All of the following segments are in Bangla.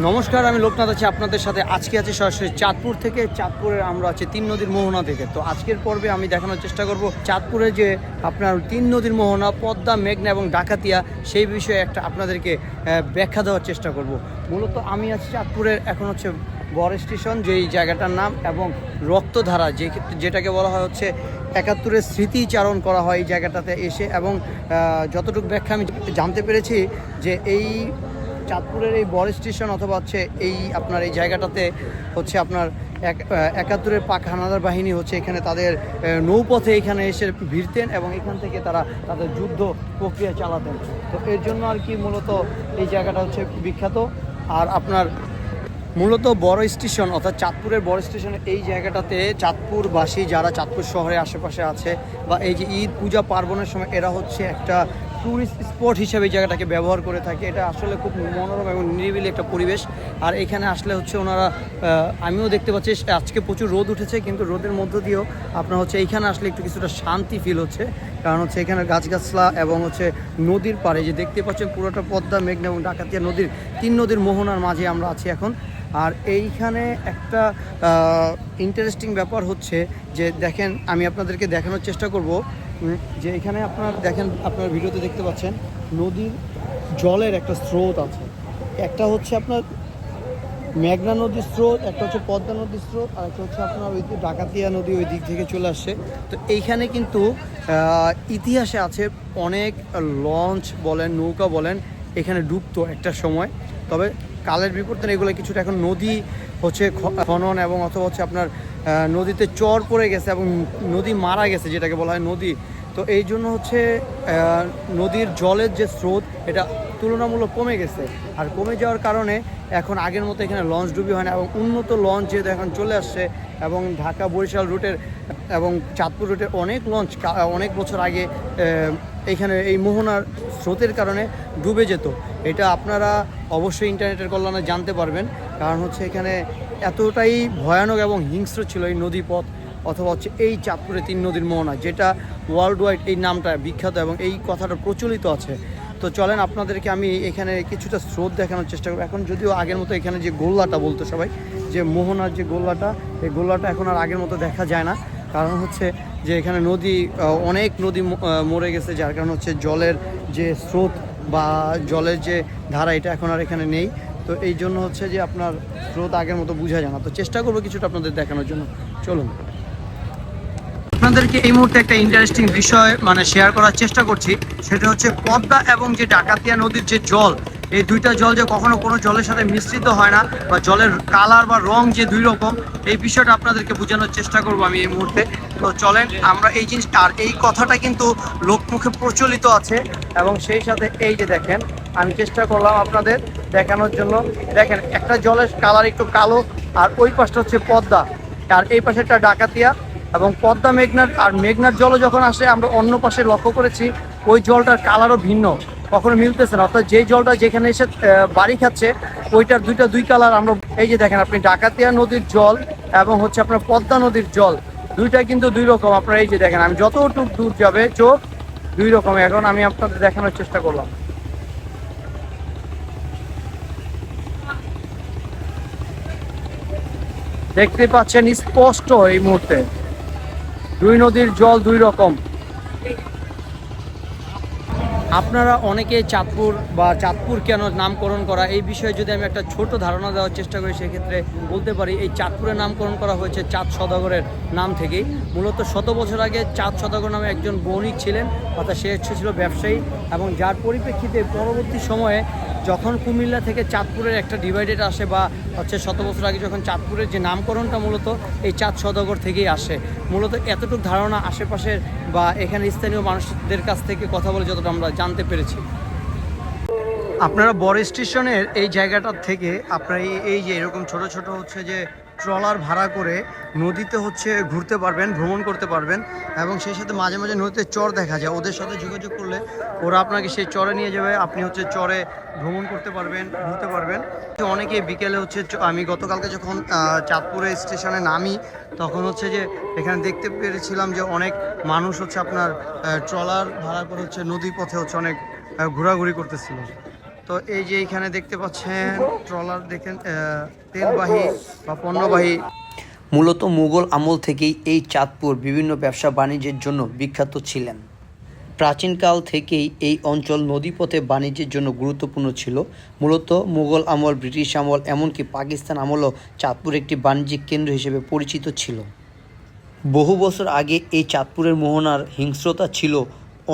নমস্কার, আমি লোকনাথ আছি আপনাদের সাথে। আজকে আছি সরাসরি চাঁদপুর থেকে। চাঁদপুরের আমরা আছি তিন নদীর মোহনা থেকে। তো আজকের পর্বে আমি দেখানোর চেষ্টা করব চাঁদপুরে যে আপনার তিন নদীর মোহনা, পদ্মা, মেঘনা এবং ডাকাতিয়া, সেই বিষয়ে একটা আপনাদেরকে ব্যাখ্যা দেওয়ার চেষ্টা করব। মূলত আমি আছি চাঁদপুরের, এখন হচ্ছে বড় স্টেশন, যেই জায়গাটার নাম, এবং রক্তধারা, যে যেটাকে বলা হয় হচ্ছে একাত্তরের স্মৃতিচারণ করা হয় এই জায়গাটাতে এসে। এবং যতটুকু ব্যাখ্যা আমি জানতে পেরেছি যে এই চাঁদপুরের এই বড় স্টেশন অথবা হচ্ছে এই আপনার এই জায়গাটাতে হচ্ছে আপনার এক একাত্তরের পাক হানাদার বাহিনী হচ্ছে এখানে তাদের নৌপথে এখানে এসে ভিড়তেন এবং এখান থেকে তারা তাদের যুদ্ধ প্রক্রিয়া চালাতেন। তো এর জন্য আর কি মূলত এই জায়গাটা হচ্ছে বিখ্যাত। আর আপনার মূলত বড় স্টেশন অর্থাৎ চাঁদপুরের বড় স্টেশন এই জায়গাটাতে চাঁদপুরবাসী যারা চাঁদপুর শহরে আশেপাশে আছে বা এই যে ঈদ, পূজা, পার্বণের সময় এরা হচ্ছে একটা ট্যুরিস্ট স্পট হিসেবে এই জায়গাটাকে ব্যবহার করে থাকে। এটা আসলে খুব মনোরম এবং নিরিবিলি একটা পরিবেশ। আর এখানে আসলে হচ্ছে ওনারা আমিও দেখতে পাচ্ছি, আজকে প্রচুর রোদ উঠেছে, কিন্তু রোদের মধ্য দিয়েও আপনার হচ্ছে এইখানে আসলে একটু কিছুটা শান্তি ফিল হচ্ছে। কারণ হচ্ছে এখানে গাছগাছলা এবং হচ্ছে নদীর পাড়ে যে দেখতে পাচ্ছেন পুরোটা পদ্মা, মেঘনা এবং ডাকাতিয়া নদীর তিন নদীর মোহনার মাঝে আমরা আছি এখন। আর এইখানে একটা ইন্টারেস্টিং ব্যাপার হচ্ছে যে দেখেন, আমি আপনাদেরকে দেখানোর চেষ্টা করব। যে এখানে আপনার দেখেন, আপনার ভিডিওতে দেখতে পাচ্ছেন, নদীর জলের একটা স্রোত আছে। একটা হচ্ছে আপনার মেঘনা নদীর স্রোত, একটা হচ্ছে পদ্মা নদীর স্রোত, আর একটা হচ্ছে আপনার ওই ডাকাতিয়া নদী ওই দিক থেকে চলে আসছে। তো এইখানে কিন্তু ইতিহাসে আছে অনেক লঞ্চ বলেন, নৌকা বলেন, এখানে ডুবতো একটা সময়। তবে কালের বিবর্তনে এগুলো কিছুটা এখন নদী হচ্ছে খনন এবং অথবা হচ্ছে আপনার নদীতে চর পড়ে গেছে এবং নদী মারা গেছে, যেটাকে বলা হয় নদী। তো এই জন্য হচ্ছে নদীর জলের যে স্রোত, এটা তুলনামূলক কমে গেছে। আর কমে যাওয়ার কারণে এখন আগের মতো এখানে লঞ্চ ডুবি হয় না এবং উন্নত লঞ্চ যেহেতু এখন চলে আসছে এবং ঢাকা বরিশাল রুটের এবং চাঁদপুর রুটের অনেক লঞ্চ অনেক বছর আগে এখানে এই মোহনার স্রোতের কারণে ডুবে যেত। এটা আপনারা অবশ্যই ইন্টারনেটের কল্যাণে জানতে পারবেন। কারণ হচ্ছে এখানে এতটাই ভয়ানক এবং হিংস্র ছিল এই নদীপথ, অথবা হচ্ছে এই চাঁদপুরে তিন নদীর মোহনা, যেটা ওয়ার্ল্ড ওয়াইড এই নামটা বিখ্যাত এবং এই কথাটা প্রচলিত আছে। তো চলেন আপনাদেরকে আমি এখানে কিছুটা স্রোত দেখানোর চেষ্টা করব। এখন যদিও আগের মতো এখানে যে গোল্লাটা বলতো সবাই, যে মোহনার যে গোল্লাটা, এই গোল্লাটা এখন আর আগের মতো দেখা যায় না। কারণ হচ্ছে যে এখানে নদী অনেক নদী মরে গেছে, যার কারণ হচ্ছে জলের যে স্রোত বা জলের যে ধারা, এটা এখন আর এখানে নেই। তো এই জন্য হচ্ছে যে আপনার স্রোত আগের মতো বোঝা যায় না। তো চেষ্টা করব কিছুটা আপনাদের দেখানোর জন্য। চলুন। আপনাদেরকে এই মুহূর্তে একটা ইন্টারেস্টিং বিষয় মানে শেয়ার করার চেষ্টা করছি। সেটা হচ্ছে পদ্মা এবং যে ডাকাতিয়া নদীর যে জল এই দুইটা জল যে কখনো কোনো জলের সাথে মিশ্রিত হয় না, বা জলের কালার বা রং যে দুই রকম, এই বিষয়টা আপনাদেরকে বোঝানোর চেষ্টা করব আমি এই মুহূর্তে। তো চলেন, আমরা এই জিনিসটা, আর এই কথাটা কিন্তু লোকমুখে প্রচলিত আছে, এবং সেই সাথে এই যে দেখেন, আমি চেষ্টা করলাম আপনাদের দেখানোর জন্য। দেখেন, একটা জলের কালার একটু কালো, আর ওই পাশটা হচ্ছে পদ্মা, আর এই পাশে একটা ডাকাতিয়া, এবং পদ্মা মেঘনার, আর মেঘনার জলও যখন আসে, আমরা অন্য পাশে লক্ষ্য করেছি, ওই জলটার কালারও ভিন্ন। কখনো মিলতেছে না। অর্থাৎ যেই জলটা যেখানে এসে বাড়ি খাচ্ছে, ওইটার দুইটা, দুই কালার আমরা, এই যে দেখেন আপনি ডাকাতিয়া নদীর জল এবং হচ্ছে আপনার পদ্মা নদীর জল দুইটা কিন্তু দুই রকম। আপনারা এই যে দেখেন, আমি যতটুকু দূর যাবে, চোখ দুই রকম। এখন আমি আপনাদের দেখানোর চেষ্টা করলাম। দেখতে পাচ্ছেন স্পষ্ট এই মুহূর্তে। দুই নদীর জল দুই রকম। আপনারা অনেকে চাঁদপুর বা চাঁদপুর কেন নামকরণ করা, এই বিষয়ে যদি আমি একটা ছোট ধারণা দেওয়ার চেষ্টা করি, সেক্ষেত্রে বলতে পারি এই চাঁদপুরের নামকরণ করা হয়েছে চাঁদ সদাগরের নাম থেকেই। মূলত শত বছর আগে চাঁদ সদাগর নামে একজন বণিক ছিলেন, অর্থাৎ সে হচ্ছে ছিল ব্যবসায়ী এবং যার পরিপ্রেক্ষিতে পরবর্তী সময়ে যখন কুমিল্লা থেকে চাঁদপুরের একটা ডিভাইডেড আসে বা হচ্ছে শত বছর আগে যখন চাঁদপুরের যে নামকরণটা মূলত, এই চাঁদ সদাগর থেকেই আসে। মূলত এতটুকু ধারণা আশেপাশের বা এখানে স্থানীয় মানুষদের কাছ থেকে কথা বলে যতটা আমরা জানতে পেরেছি। আপনারা বড় স্টেশনের এই জায়গাটার থেকে আপনারা এই- এই যে এরকম ছোট ছোট হচ্ছে যে ট্রলার ভাড়া করে নদীতে হচ্ছে ঘুরতে পারবেন, ভ্রমণ করতে পারবেন এবং সেই সাথে মাঝে মাঝে নদীতে চর দেখা যায়। ওদের সাথে যোগাযোগ করলে ওরা আপনাকে সেই চরে নিয়ে যাবে। আপনি হচ্ছে চরে ভ্রমণ করতে পারবেন, ঘুরতে পারবেন। অনেকে বিকেলে হচ্ছে আমি গতকালকে যখন চাঁদপুরে স্টেশনে নামি, তখন হচ্ছে যে এখানে দেখতে পেরেছিলাম যে অনেক মানুষ হচ্ছে আপনার ট্রলার ভাড়া করে হচ্ছে নদী পথে হচ্ছে অনেক ঘোরাঘুরি করতেছিল। তো এই যে এখানে দেখতে পাচ্ছেন, ট্রলার দেখেন তেলবাহী বা পণ্যবাহী। মূলত মুঘল আমল থেকেই এই চাঁদপুর বিভিন্ন ব্যবসা বাণিজ্যের জন্য বিখ্যাত ছিলেন। প্রাচীনকাল থেকেই এই অঞ্চল নদীপথে বাণিজ্যের জন্য গুরুত্বপূর্ণ ছিল। মূলত মুঘল আমল, ব্রিটিশ আমল, এমনকি পাকিস্তান আমলও চাঁদপুর একটি বাণিজ্যিক কেন্দ্র হিসেবে পরিচিত ছিল। বহু বছর আগে এই চাঁদপুরের মোহনার হিংস্রতা ছিল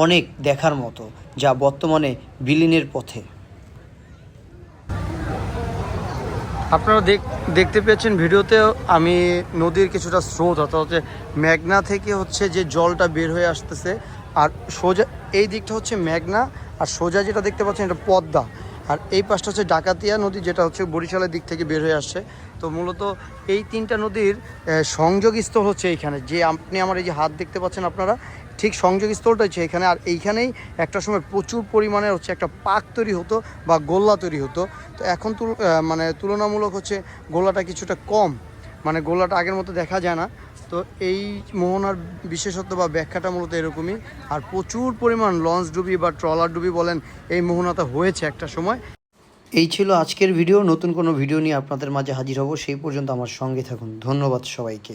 অনেক দেখার মতো, যা বর্তমানে বিলীনের পথে। আপনারা দেখ- দেখতে পেয়েছেন ভিডিওতেও আমি নদীর কিছুটা স্রোত, অর্থাৎ হচ্ছে মেঘনা থেকে হচ্ছে যে জলটা বের হয়ে আসতেছে। আর সোজা, এই দিকটা হচ্ছে মেঘনা, আর সোজা যেটা দেখতে পাচ্ছেন এটা পদ্মা। আর এই পাশটা হচ্ছে ডাকাতিয়া নদী, যেটা হচ্ছে বরিশালের দিক থেকে বের হয়ে আসছে। তো মূলত এই তিনটা নদীর সংযোগ সংযোগস্থল হচ্ছে এইখানে। যে আপনি আমার এই যে হাত দেখতে পাচ্ছেন আপনারা, ঠিক সংযোগ সংযোগস্থলটা হচ্ছে এখানে আর এইখানেই একটা সময় প্রচুর পরিমাণে হচ্ছে একটা পাক তৈরি হতো বা গোল্লা তৈরি হতো। তো এখন মানে তুলনামূলক হচ্ছে গোল্লাটা কিছুটা কম। মানে গোলাটা আগের মতো দেখা যায় না। তো এই মোহনার বিশেষত্ব বা ব্যাখ্যাটা মূলত এরকমই। আর প্রচুর পরিমাণ লঞ্চ ডুবি বা ট্রলার ডুবি বলেন এই মোহনাটা হয়েছে একটা সময়। এই ছিল আজকের ভিডিও। নতুন কোনো ভিডিও নিয়ে আপনাদের মাঝে হাজির হব। সেই পর্যন্ত আমার সঙ্গে থাকুন। ধন্যবাদ সবাইকে।